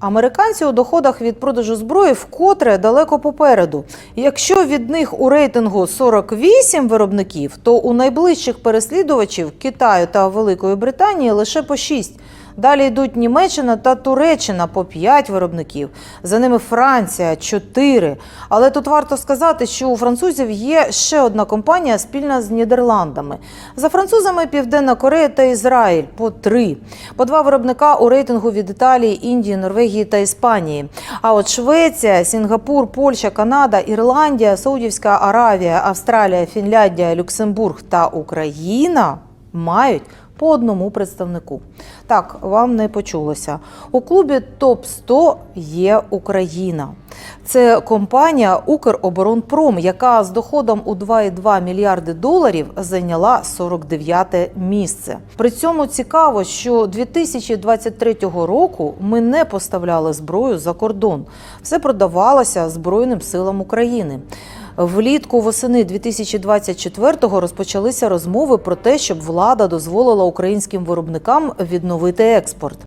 Американці у доходах від продажу зброї вкотре далеко попереду. Якщо від них у рейтингу 48 виробників, то у найближчих переслідувачів Китаю та Великої Британії лише по 6. Далі йдуть Німеччина та Туреччина по 5 виробників. За ними Франція 4. Але тут варто сказати, що у французів є ще одна компанія спільна з Нідерландами. За французами Південна Корея та Ізраїль по 3. По два виробника у рейтингу від Італії, Індії, Норвегії та Іспанії. А от Швеція, Сінгапур, Польща, Канада, Ірландія, Саудівська Аравія, Австралія, Фінляндія, Люксембург та Україна мають по одному представнику. Так, вам не почулося. У клубі топ 100 є Україна. Це компанія Укроборонпром, яка з доходом у 2,2 мільярди доларів зайняла 49 місце. При цьому цікаво, що 2023 року ми не поставляли зброю за кордон. Все продавалося Збройним силам України. Влітку восени 2024-го розпочалися розмови про те, щоб влада дозволила українським виробникам відновити експорт.